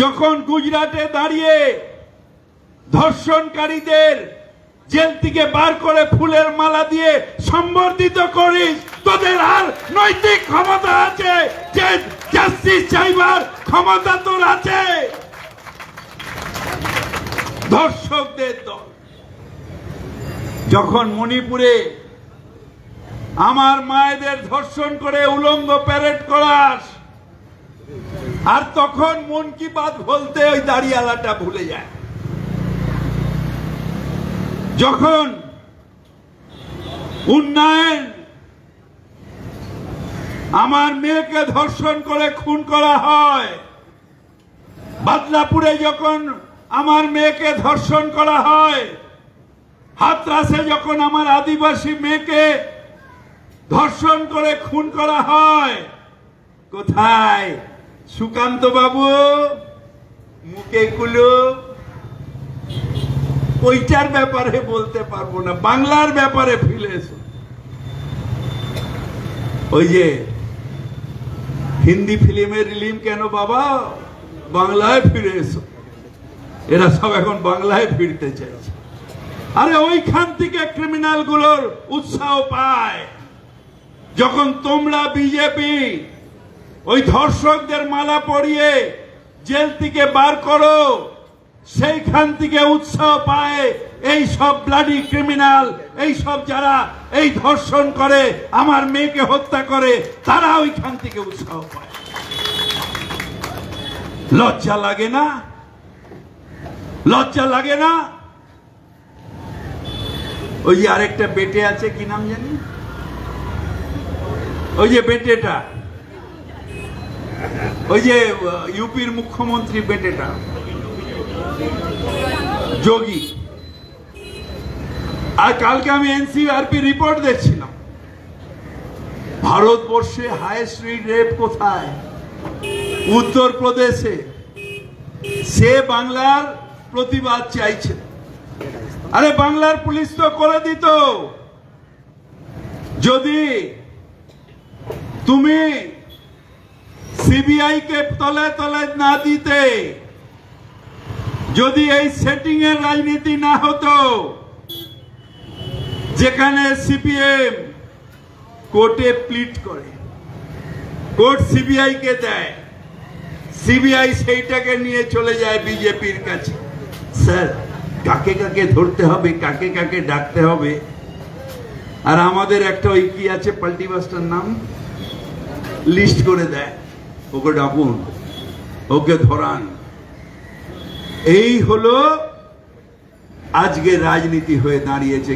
যখন গুজরাটে দাঁড়িয়ে ধর্ষণকারীদের জেল থেকে বার করে ফুলের মালা দিয়ে সম্বর্ধিত করিস, তোদের আর নৈতিক ক্ষমতা আছে চাইবার ক্ষমতা তোর আছে। ধর্ষকদের দল। যখন মণিপুরে আমার মায়েদের ধর্ষণ করে উলঙ্গ প্যারেড করাস আর তখন মন কি বাত বলতে ওই দাড়িয়ালাটা ভুলে যায়। যখন উন্নয়ন আমার মেয়েকে ধর্ষণ করে খুন করা হয়, বাদলাপুরে যখন আমার মেয়েকে ধর্ষণ করা হয়, হাতরাসে যখন আমার আদিবাসী মেয়েকে ধর্ষণ করে খুন করা হয়, কোথায় সুকান্ত বাবু, মুখে কুলো ওইটার ব্যাপারে বলতে পারব না, বাংলার ব্যাপারে ফিরে এসো। ওই যে, হিন্দি ফিল্মে রিলিম কেন বাবা? বাংলায় ফিরে এসো। এরা সব এখন বাংলায় ফিরতে চাইছে। আরে ওইখান থেকে ক্রিমিনালগুলোর উৎসাহ পায়। যখন তোমরা বিজেপি ওই ধর্ষকদের মালা পরিয়ে জেল থেকে বার করো। সেইখান থেকে উৎসাহ পায় এই সব ব্লাডি ক্রিমিনাল এই সব যারা এই ধর্ষণ করে, আমার মেয়েকে হত্যা করে, তারা ওইখান থেকে উৎসাহ পায়। লজ্জা লাগে না? লজ্জা লাগে না? ওই যে আরেকটা বেটে আছে, কি নাম জানি? ওই যে বেটেটা। ওই যে ইউপির মুখ্যমন্ত্রী বেটেটা। যোগী। আর কালকে আমি এনসিআরপি রিপোর্ট দেখছিলাম। ভারতবর্ষে হাইস্ট রেট কোথায়? উত্তরপ্রদেশে। সে বাংলার প্রতিবাদ চাইছে। আরে, বাংলার পুলিশ তো করে দিত। যদি তুমি সিবিআই কে তলে তলে না দিতে, যদি এই সেটিং এর রাজনীতি না হতো, যেখানে সিপিএম কোর্টে প্লিট করে, কোর্ট সিবিআই কে দেয় সিবিআই সেইটাকে নিয়ে চলে যায় বিজেপির কাছে। স্যার, কাকে কাকে ধরতে হবে, কাকে কাকে ডাকতে হবে? আর আমাদের একটা ওই কি আছে, পাল্টি বাসটার নাম? লিস্ট করে দেয়। ওকে ডাকুন ওকে ধরান। এই হলো আজকে রাজনীতি হয়ে দাঁড়িয়েছে